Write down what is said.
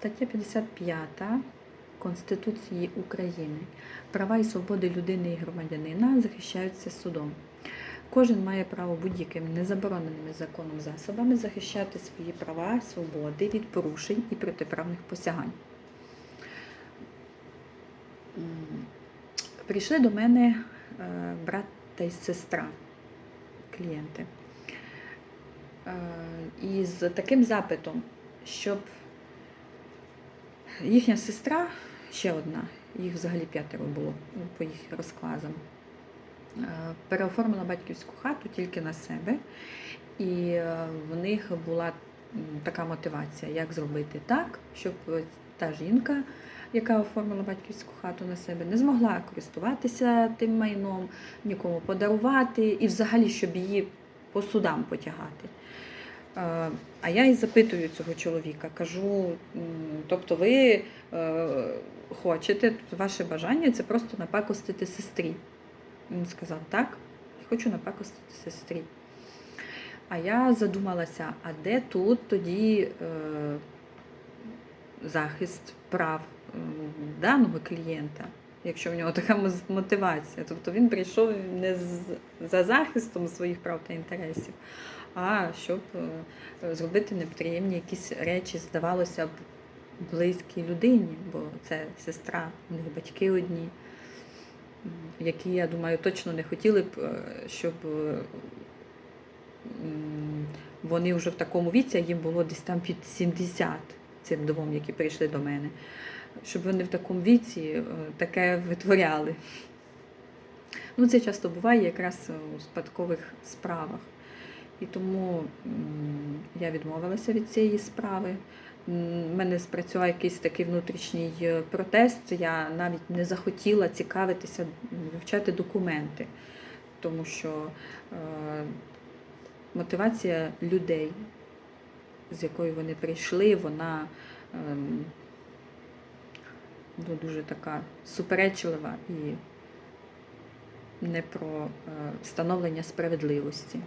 Стаття 55 Конституції України. Права і свободи людини і громадянина захищаються судом. Кожен має право будь-якими незабороненими законом засобами захищати свої права, свободи від порушень і протиправних посягань. Прийшли до мене е, брат та й сестра, клієнти, е, із таким запитом, щоб їхня сестра, ще одна, їх взагалі п'ятеро було по їх розкладам, е, переоформила батьківську хату тільки на себе, і е, в них була така мотивація, як зробити так, щоб та жінка, яка оформила батьківську хату на себе, не змогла користуватися тим майном, нікому подарувати, і взагалі, щоб її по судам потягати. А я і запитую цього чоловіка, кажу, тобто ви е, хочете, ваше бажання це просто напакостити сестрі. Він сказав, так, хочу напакостити сестрі. А я задумалася, а де тут тоді е, захист прав даного клієнта, якщо в нього така мотивація. Тобто він прийшов не за захистом своїх прав та інтересів, а щоб е, зробити неприємні якісь речі, здавалося б, близькій людині, бо це сестра, у них батьки одні, які, я думаю, точно не хотіли б, е, щоб е, вони вже в такому віці, їм було десь там під 70 цим двом, які прийшли до мене, щоб вони в такому віці е, таке витворяли. Ну, це часто буває якраз у спадкових справах. І тому я відмовилася від цієї справи. У мене спрацював якийсь такий внутрішній е, протест. Я навіть не захотіла цікавитися, вивчати документи, тому що е, мотивація людей, з якою вони прийшли, вона ем, ну, дуже така суперечлива і не про е, встановлення справедливості.